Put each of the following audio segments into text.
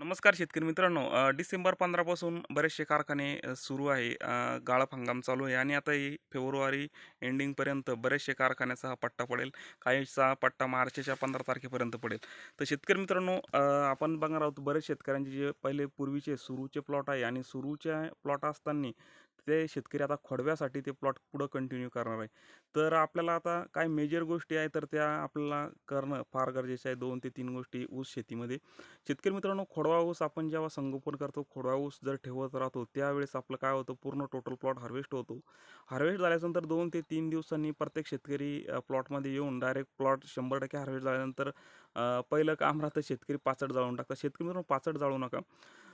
नमस्कार शेतकरी मित्रांनो. डिसेंबर पंधरापासून बरेचसे कारखाने सुरू आहे. गाळप हंगाम चालू आहे आणि आता ही फेब्रुवारी एंडिंगपर्यंत बरेचसे कारखान्याचा हा पट्टा पडेल. काहीचा पट्टा मार्चच्या पंधरा तारखेपर्यंत पडेल. तर शेतकरी मित्रांनो आपण बघणार आहोत बरेच शेतकऱ्यांचे जे पहिले पूर्वीचे सुरूचे प्लॉट आहे आणि सुरूच्या प्लॉट असताना ते शेतकरी आता खोडव्यासाठी ते प्लॉट पुढं कंटिन्यू करणार आहे. तर आपल्याला आता काय मेजर गोष्टी आहे तर त्या आपल्याला करणं फार गरजेचं आहे. दोन ते तीन गोष्टी ऊस शेतीमध्ये. शेतकरी मित्रांनो खोडवा ऊस आपण जेव्हा संगोपन करतो खोडवा ऊस जर ठेवत राहतो त्यावेळेस आपलं काय होतं? पूर्ण टोटल प्लॉट हार्वेस्ट होतो. हार्वेस्ट झाल्यानंतर दोन ते तीन दिवसांनी प्रत्येक शेतकरी प्लॉटमध्ये येऊन डायरेक्ट प्लॉट शंभर टक्के हार्वेस्ट झाल्यानंतर पहिलं काम राहतं शेतकरी पाचट जाळून टाकतात शेतकरी मित्रांनो पाचट जाळू नका.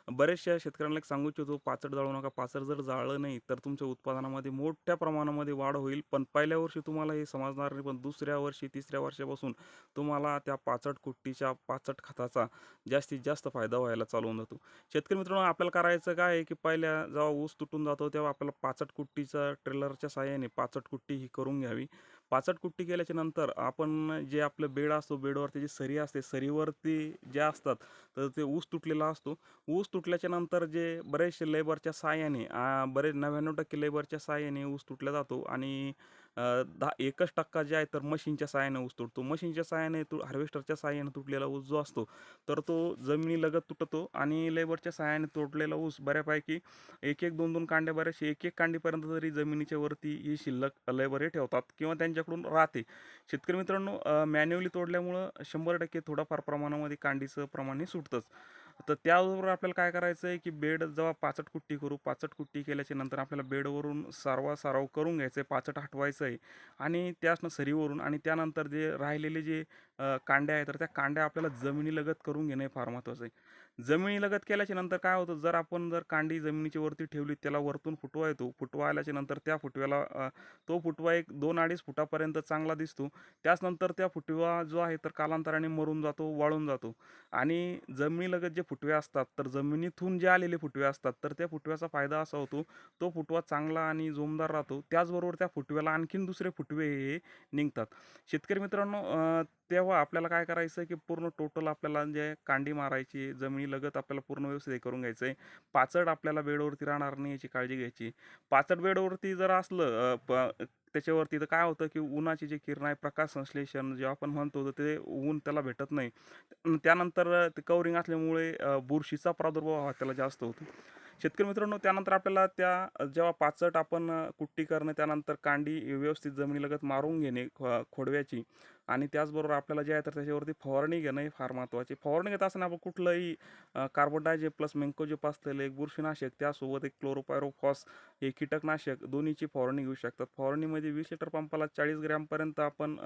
बऱ्याचशा शेतकऱ्यांना एक सांगू इच्छितो पाचट जाळू नका. पाचट जर जाळलं नाही तर तुमच्या उत्पादनामध्ये मोठ्या प्रमाणामध्ये वाढ होईल. पण पहिल्या वर्षी तुम्हाला हे समजणार नाही पण दुसऱ्या वर्षी तिसऱ्या वर्षापासून तुम्हाला त्या पाचट कुट्टीच्या पाचट खताचा जास्तीत जास्त फायदा व्हायला चालवून जातो. शेतकरी मित्रांनो आपल्याला करायचं काय आहे की पहिल्या जेव्हा ऊस तुटून जातो तेव्हा आपल्याला पाचट कुट्टीचा ट्रेलरच्या साहाय्याने पाचट कुट्टी ही करून घ्यावी. पाचट कुट्टी केल्याच्यानंतर आपण जे आपलं बेड असतो बेडवरती जी सरी असते सरीवरती जे असतात तर ते ऊस तुटलेला असतो. ऊस तुटल्याच्या नंतर जे बरेचसे लेबरच्या साहाय्याने बरेच नव्याण्णव टक्के लेबरच्या साहाय्याने ऊस तुटला जातो आणि दहा एकच टक्का जे आहे तर मशीनच्या साहाय्याने ऊस तुटतो मशीनच्या साहाय्याने तु हार्वेस्टरच्या साहाय्याने तुटलेला ऊस जो असतो तर तो जमिनीलगत तुटतो आणि लेबरच्या साहाय्याने तोडलेला ऊस बऱ्यापैकी एक एक दोन दोन कांड्या बऱ्याचशे एक एक कांडीपर्यंत तरी जमिनीच्या वरती ही शिल्लक लेबर हे ठेवतात किंवा त्यांच्याकडून राहते. शेतकरी मित्रांनो मॅन्युअली तोडल्यामुळं शंभर टक्के थोडाफार प्रमाणामध्ये कांडीचं प्रमाण हे सुटतंच. तर त्याबरोबर आपल्याला काय करायचं आहे की बेड जेव्हा पाचट कुट्टी करू पाचट कुट्टी केल्याच्यानंतर आपल्याला बेडवरून सारवा साराव करून घ्यायचं आहे पाचट हटवायचं आहे आणि त्यासनं सरीवरून आणि त्यानंतर जे राहिलेले जे कांड्या आहेत तर त्या कांड्या आपल्याला जमिनीलगत करून घेणं हे फार महत्त्वाचं आहे. जमिनीलगत केल्याच्यानंतर काय होतं जर आपण जर कांडी जमिनीच्या वरती ठेवली त्याला वरतून फुटवा येतो. फुटवा आल्याच्यानंतर त्या फुटव्याला तो फुटवा एक दोन अडीच फुटापर्यंत चांगला दिसतो. त्याचनंतर त्या फुटवा जो आहे तर कालांतराने मरून जातो वाळून जातो. आणि जमिनीलगत जे फुटवे असतात तर जमिनीतून जे आलेले फुटवे असतात तर त्या फुटव्याचा फायदा असा होतो तो फुटवा चांगला आणि जोमदार राहतो. त्याचबरोबर त्या फुटव्याला आणखीन दुसरे फुटवे हे निघतात. शेतकरी मित्रांनो तेव्हा आपल्याला काय करायचं की पूर्ण टोटल आपल्याला जे कांडी मारायची लगत आपल्याला पूर्ण व्यवस्थित हे करून घ्यायचं आहे पाचड आपल्याला बेडवरती राहणार नाही याची काळजी घ्यायची. पाचड बेडवरती जर असलं प त्याच्यावरती तर काय होतं की उन्हाची जी किरण आहे प्रकाश संश्लेषण जे आपण म्हणतो तर ते ऊन त्याला भेटत नाही. त्यानंतर ते कवरिंग असल्यामुळे बुरशीचा प्रादुर्भाव हा त्याला जास्त होतो. शेतकरी मित्रांनो त्यानंतर आपल्याला त्या जेव्हा पाचट आपण कुट्टी करणे त्यानंतर कांडी व्यवस्थित जमिनीलगत मारून घेणे खो खोडव्याची आणि त्याचबरोबर आपल्याला जे आहे तर त्याच्यावरती फवारणी घेणं हे फार महत्त्वाचे फवारणी घेत असताना आपण कुठलंही कार्बन कार्बोडायजे प्लस मेंकोजेप असलेलं एक बुरशीनाशक त्यासोबत एक क्लोरोपायरोफॉस हे कीटकनाशक दोन्हीची फवारणी घेऊ शकतात. फवारणीमध्ये वीस लिटर पंपाला चाळीस ग्रॅमपर्यंत आपण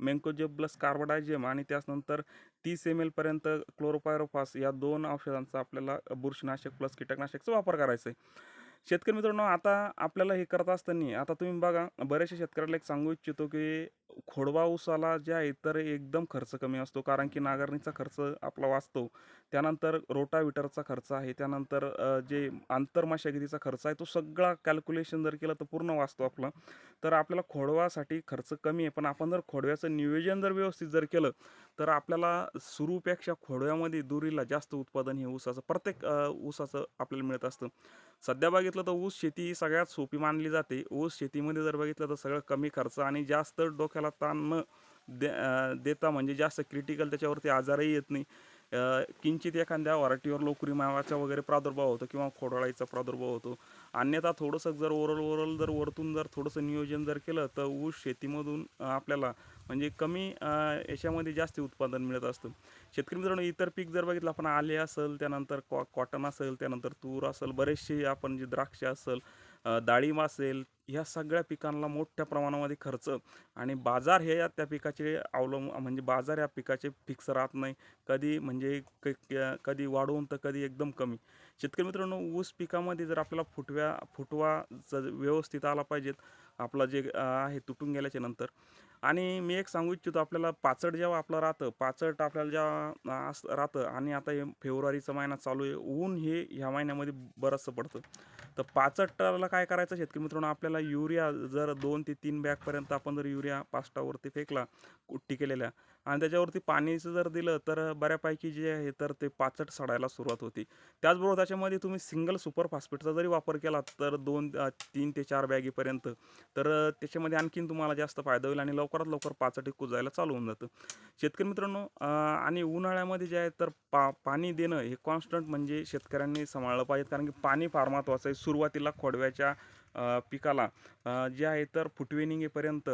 मेंकोजेप प्लस कार्बोडायजेम आणि त्याचनंतर तीस एम एलपर्यंत क्लोरोपायरोफॉस या दोन औषधांचा आपल्याला बुरशीनाशक प्लस कीटकनाशकचा वापर करायचा आहे. शेतकरी मित्रांनो आता आपल्याला हे करत असताना आता तुम्ही बघा बऱ्याचशा शेतकऱ्याला एक सांगू इच्छितो की खोडवा ऊसाला जे आहे तर एकदम खर्च कमी असतो. कारण की नांगरणीचा खर्च आपला वाचतो. त्यानंतर रोटाविटरचा खर्च आहे. त्यानंतर जे आंतरमशागतीचा खर्च आहे तो सगळा कॅल्क्युलेशन जर केलं तर पूर्ण वाचतो आपला. तर आपल्याला खोडवासाठी खर्च कमी आहे. पण आपण जर खोडव्याचं नियोजन जर व्यवस्थित जर केलं तर आपल्याला सुरूपेक्षा खोडव्यामध्ये दुरीला जास्त उत्पादन हे ऊसाचं प्रत्येक ऊसाचं आपल्याला मिळत असतं. सध्या बघितलं तर ऊस शेती ही सगळ्यात सोपी मानली जाते. ऊस शेतीमध्ये जर बघितलं तर सगळं कमी खर्च आणि जास्त डोक्याला ताण न दे देता म्हणजे जास्त क्रिटिकल त्याच्यावरती आजारही येत नाही. किंचित एखाद्या वराटीवर लोकरी मावाचा वगैरे प्रादुर्भाव होतो किंवा खोडळाईचा प्रादुर्भाव होतो. अन्यथा थोडंसं जर ओरल ओरल जर वरतून जर थोडंसं नियोजन जर केलं तर ऊस शेतीमधून आपल्याला म्हणजे कमी याच्यामध्ये जास्त उत्पादन मिळत असतं. शेतकरी मित्रांनो इतर पीक जर बघितलं आपण आले असेल त्यानंतर कॉ कॉटन असेल त्यानंतर तूर असेल बरेचसे आपण जे द्राक्ष असेल डाळिंब असेल ह्या सगळ्या पिकांना मोठ्या प्रमाणामध्ये खर्च आणि बाजार हे या त्या पिकाचे अवलंब म्हणजे बाजार या पिकाचे फिक्स राहत नाही. कधी म्हणजे क- कधी वाढवून तर कधी एकदम कमी. शेतकरी मित्रांनो ऊस पिकामध्ये जर आपल्याला फुटव्या फुटवा ज- व्यवस्थित आला पाहिजेत आपला जे आहे तुटून गेल्याच्यानंतर आणि मी एक सांगू इच्छितो आपल्याला पाचट जेव्हा आपलं राहतं पाचट आपल्याला जेव्हा अस राहतं आणि आता हे फेब्रुवारीचा महिना चालू आहे ऊन हे ह्या महिन्यामध्ये बरंचसं पडतं. तर पाचटला काय करायचं शेतकरी मित्रांनो आपल्याला युरिया जर दोन ते तीन बॅगपर्यंत आपण जर युरिया पास्टावरती फेकला कुट्टी केलेल्या आणि त्याच्यावरती पाणीचं जर दिलं तर बऱ्यापैकी जे आहे तर ते पाचट सडायला सुरुवात होती. त्याचबरोबर त्याच्यामध्ये तुम्ही सिंगल सुपर फॉस्फेटचा जरी वापर केला तर दोन तीन ते चार बॅगीपर्यंत तर त्याच्यामध्ये आणखीन तुम्हाला जास्त फायदा होईल आणि लवकरात लवकर पाचटे कुजायला चालू होऊन जातं. शेतकरी मित्रांनो आणि उन्हाळ्यामध्ये जे आहे तर पा पाणी देणं हे कॉन्स्टंट म्हणजे शेतकऱ्यांनी सांभाळलं पाहिजे. कारण की पाणी फार महत्त्वाचं आहे. सुरुवातीला खोडव्याच्या पिकाला. जे आहे तर फुटवेनिंगेपर्यंत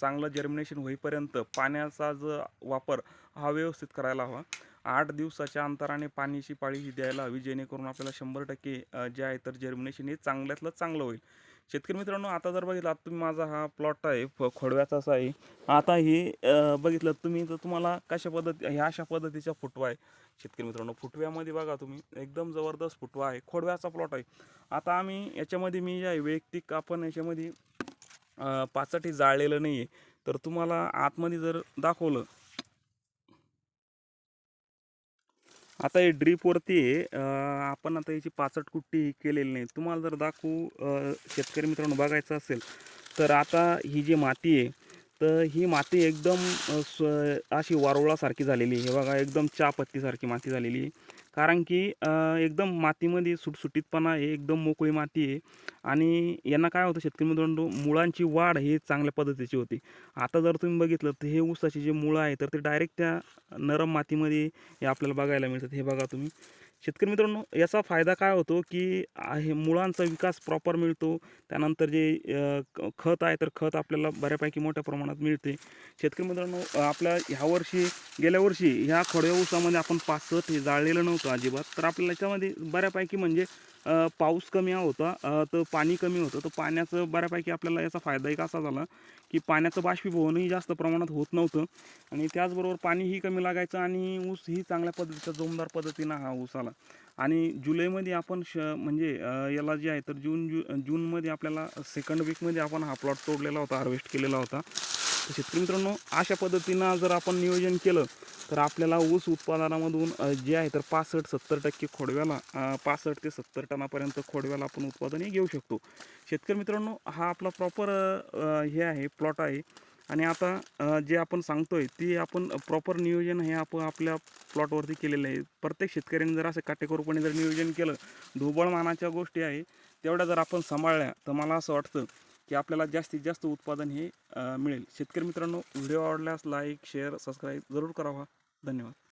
चांगलं जर्मिनेशन होईपर्यंत पाण्याचा जो वापर हा व्यवस्थित करायला हवा. आठ दिवसाच्या अंतराने पाण्याची पाळी ही द्यायला हवी जेणेकरून आपल्याला शंभर टक्के जे आहे तर जर्मिनेशन हे चांगल्यातलं चांगलं होईल. शेतकरी मित्रांनो आता जर बघितलं आता तुम्ही माझा हा प्लॉट आहे फ खोडव्याचा असा आहे. आता हे बघितलं तुम्ही तर तुम्हाला कशा पद्धती ह्या अशा पद्धतीचा फुटवा आहे. शेतकरी मित्रांनो फुटव्यामध्ये बघा तुम्ही एकदम जबरदस्त फुटवा आहे. खोडव्याचा प्लॉट आहे. आता आम्ही याच्यामध्ये मी जे वैयक्तिक आपण याच्यामध्ये पाचाठी जाळलेलं नाही आहे तर तुम्हाला आतमध्ये जर दाखवलं आता हे ड्रीपवरती आहे. आपण आता याची पाचट कुट्टी केलेली नाही. तुम्हाला जर दाखवू शेतकरी मित्रांनो बघायचं असेल तर आता ही जी माती आहे तर ही माती एकदम स्व अशी वारुळासारखी झालेली आहे. हे बघा एकदम चहापत्तीसारखी माती झालेली आहे. कारण की एकदम मातीमध्ये सुटसुटीतपणा आहे एकदम मोकळी माती आहे आणि यांना काय होतं शेतकरी मित्रांनो मुळांची वाढ ही चांगल्या पद्धतीची होती. आता जर तुम्ही बघितलं तर हे ऊसाची जे मुळं आहे तर ते डायरेक्ट त्या नरम मातीमध्ये हे आपल्याला बघायला मिळतात. हे बघा तुम्ही. शेतकरी मित्रांनो याचा फायदा काय होतो की आहे हे मुळांचा विकास प्रॉपर मिळतो. त्यानंतर जे क- खत आहे तर खत आपल्याला बऱ्यापैकी मोठ्या प्रमाणात मिळते. शेतकरी मित्रांनो आपल्या ह्या वर्षी गेल्या वर्षी ह्या खोड्या ऊसामध्ये आपण पाचट हे जाळलेलं नव्हतं अजिबात. तर आपल्याला याच्यामध्ये बऱ्यापैकी म्हणजे पाऊस कमी होता तर पाणी कमी होतं. तर पाण्याचं बऱ्यापैकी आपल्याला याचा फायदा एक असा झाला की पाण्याचं बाष्पीभवनही जास्त प्रमाणात होत नव्हतं. आणि त्याचबरोबर पाणीही कमी लागायचं आणि ऊस ही चांगल्या पद्धतीचा जोमदार पद्धतीनं हा ऊस आला. आणि जुलैमध्ये आपण श म्हणजे याला जे आहे तर जून जू जूनमध्ये आपल्याला सेकंड वीकमध्ये आपण हा प्लॉट तोडलेला होता हार्वेस्ट केलेला होता. तर शेतकरी मित्रांनो अशा पद्धतीनं जर आपण नियोजन केलं तर आपल्याला ऊस उत्पादनामधून जे आहे तर पासष्ट सत्तर टक्के खोडव्याला पासष्ट ते सत्तर टनापर्यंत खोडव्याला आपण उत्पादन हे घेऊ शकतो. शेतकरी मित्रांनो हा आपला प्रॉपर हे आहे प्लॉट आहे. आणि आता जे आपण सांगतोय ते आपण प्रॉपर नियोजन हे आपण आपल्या प्लॉटवरती केलेलं आहे. प्रत्येक शेतकऱ्यांनी जर असं काटेकोरपणे जर नियोजन केलं ढोबळमानाच्या गोष्टी आहे तेवढ्या जर आपण सांभाळल्या तर मला असं वाटतं की आपल्याला जास्तीत जास्त उत्पादन हे मिळेल. शेतकरी मित्रांनो व्हिडिओ आवडल्यास लाईक शेअर सबस्क्राईब जरूर करावा. धन्यवाद.